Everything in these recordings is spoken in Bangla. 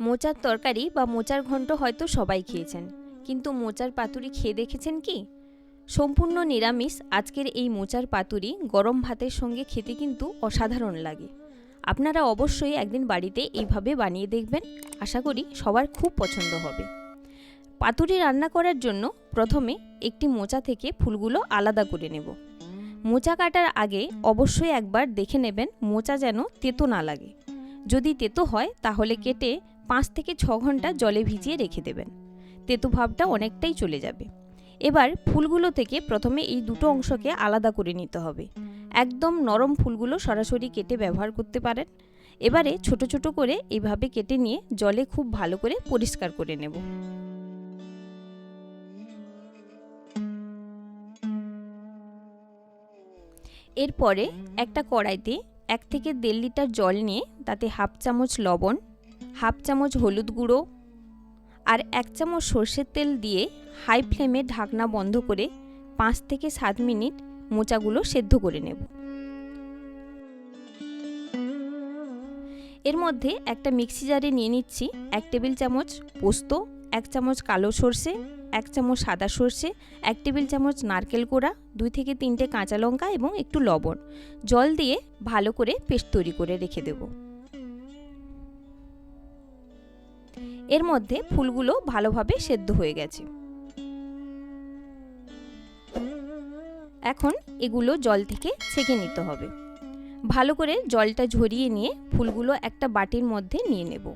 মোচার তরকারি বা মোচার ঘন্ট হয়তো সবাই খেয়েছেন। কিন্তু মোচার পাতুরি খেয়ে দেখেছেন কি? সম্পূর্ণ নিরামিষ আজকের এই মোচার পাতুরি গরম ভাতের সঙ্গে খেতে কিন্তু অসাধারণ লাগে। আপনারা অবশ্যই একদিন বাড়িতে এইভাবে বানিয়ে দেখবেন। আশা করি সবার খুব পছন্দ হবে। পাতুরি রান্না করার জন্য প্রথমে একটি মোচা থেকে ফুলগুলো আলাদা করে নেব। মোচা কাটার আগে অবশ্যই একবার দেখে নেবেন মোচা যেন তেতো না লাগে। যদি তেতো হয় তাহলে কেটে পাঁচ থেকে ছ ঘণ্টা জলে ভিজিয়ে রেখে দেবেন। তেতো ভাবটা অনেকটাই চলে যাবে। এবার ফুলগুলো থেকে প্রথমে এই দুটো অংশকে আলাদা করে নিতে হবে। একদম নরম ফুলগুলো সরাসরি কেটে ব্যবহার করতে পারেন। এবারে ছোট ছোট করে এইভাবে কেটে নিয়ে জলে খুব ভালো করে পরিষ্কার করে নেব। এরপরে একটা কড়াইতে এক থেকে দেড় লিটার জল নিয়ে তাতে হাফ চামচ লবণ হাফ চামচ হলুদ গুঁড়ো আর এক চামচ সর্ষের তেল দিয়ে হাই ফ্লেমে ঢাকনা বন্ধ করে পাঁচ থেকে সাত মিনিট মোচাগুলো সেদ্ধ করে নেব। এর মধ্যে একটা মিক্সি জারে নিয়ে নিচ্ছি এক টেবিল চামচ পোস্ত, এক চামচ কালো সর্ষে, এক চামচ সাদা সর্ষে, এক টেবিল চামচ নারকেল কোড়া, দুই থেকে তিনটে কাঁচা লঙ্কা এবং একটু লবণ। জল দিয়ে ভালো করে পেস্ট তৈরি করে রেখে দেব। এর মধ্যে ফুলগুলো ভালোভাবে সেদ্ধ হয়ে গেছে। এখন এগুলো জল থেকে ছেঁকে নিতে হবে। ভালো করে জলটা ঝরিয়ে নিয়ে ফুলগুলো একটা বাটির মধ্যে নিয়ে নেব।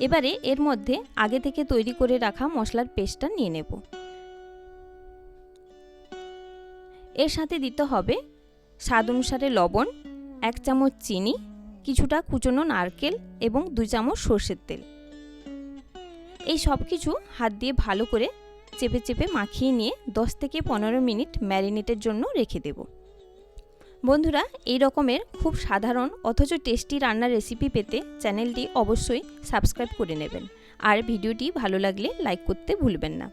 এবারে এর মধ্যে আগে থেকে তৈরি করে রাখা মশলার পেস্টটা নিয়ে নেব। এর সাথে দিতে হবে স্বাদ অনুসারে লবণ, এক চামচ চিনি, কিছুটা কুচনো নারকেল এবং দুই চামচ সর্ষের তেল। এই সব কিছু হাত দিয়ে ভালো করে চেপে চেপে মাখিয়ে নিয়ে 10 থেকে পনেরো মিনিট ম্যারিনেটের জন্য রেখে দেব। বন্ধুরা, এই রকমের খুব সাধারণ অথচ টেস্টি রান্নার রেসিপি পেতে চ্যানেলটি অবশ্যই সাবস্ক্রাইব করে নেবেন। আর ভিডিওটি ভালো লাগলে লাইক করতে ভুলবেন না।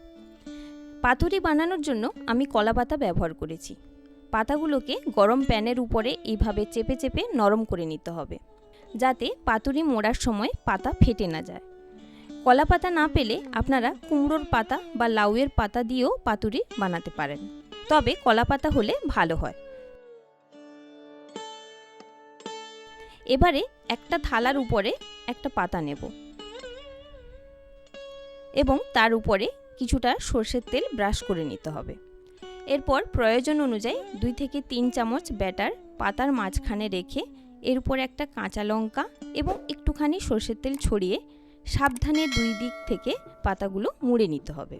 পাতুরি বানানোর জন্য আমি কলা পাতা ব্যবহার করেছি। পাতাগুলোকে গরম প্যানের উপরে এইভাবে চেপে চেপে নরম করে নিতে হবে, যাতে পাতুরি মোড়ার সময় পাতা ফেটে না যায়। কলা পাতা না পেলে আপনারা কুমড়োর পাতা বা লাউয়ের পাতা দিয়েও পাতুরি বানাতে পারেন। তবে কলা পাতা হলে ভালো হয়। এবারে একটা থালার উপরে একটা পাতা নেব। এবং তার উপরে কিছুটা সর্ষের তেল ব্রাশ করে নিতে হবে। এরপর প্রয়োজন অনুযায়ী দুই থেকে তিন চামচ ব্যাটার পাতার মাঝখানে রেখে এর উপর একটা কাঁচা লঙ্কা এবং একটুখানি সর্ষের তেল ছড়িয়ে সাবধানে দুই দিক থেকে পাতাগুলো মুড়ে নিতে হবে।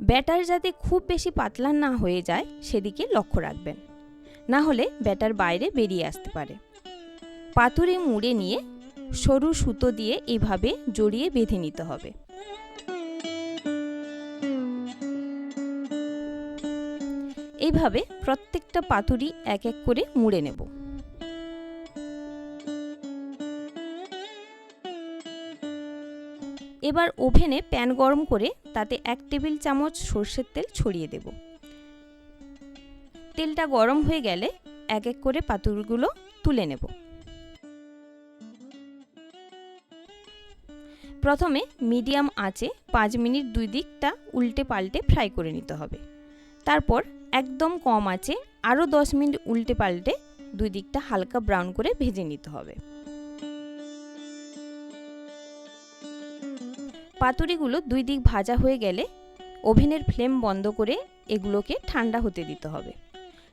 ব্যাটার যাতে খুব বেশি পাতলা না হয়ে যায়, সেদিকে লক্ষ্য রাখবেন। না হলে ব্যাটার বাইরে বেরিয়ে আসতে পারে। পাতুরে মুড়ে নিয়ে সরু সুতো দিয়ে এইভাবে জড়িয়ে বেঁধে নিতে হবে। এইভাবে প্রত্যেকটা পাতুরি এক এক করে মুড়ে নেব। এবার ওভেনে প্যান গরম করে তাতে এক টেবিল চামচ সর্ষের তেল ছড়িয়ে দেব। তেলটা গরম হয়ে গেলে এক এক করে পাতুরগুলো তুলে নেব। প্রথমে মিডিয়াম আঁচে পাঁচ মিনিট দুই দিকটা উল্টে পাল্টে ফ্রাই করে নিতে হবে। তারপর একদম কম আঁচে আরও দশ মিনিট উল্টে পাল্টে দুই দিকটা হালকা ব্রাউন করে ভেজে নিতে হবে। পাতুরিগুলো দুই দিক ভাজা হয়ে গেলে ওভেনের ফ্লেম বন্ধ করে এগুলোকে ঠান্ডা হতে দিতে হবে।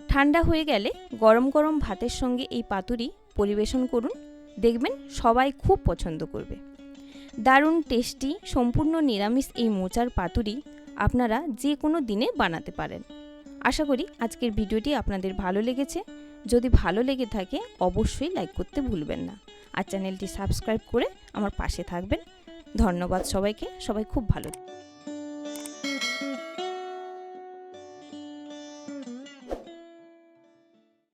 ঠান্ডা হয়ে গেলে গরম গরম ভাতের সঙ্গে এই পাতুরি পরিবেশন করুন। দেখবেন সবাই খুব পছন্দ করবে। দারুণ টেস্টি, সম্পূর্ণ নিরামিষ এই মোচার পাতুরি আপনারা যে কোনো দিনে বানাতে পারেন। আশা করি আজকের ভিডিওটি আপনাদের ভালো লেগেছে। যদি ভালো লেগে থাকে অবশ্যই লাইক করতে ভুলবেন না। আর চ্যানেলটি সাবস্ক্রাইব করে আমার পাশে থাকবেন। ধন্যবাদ সবাইকে সবাই খুব ভালো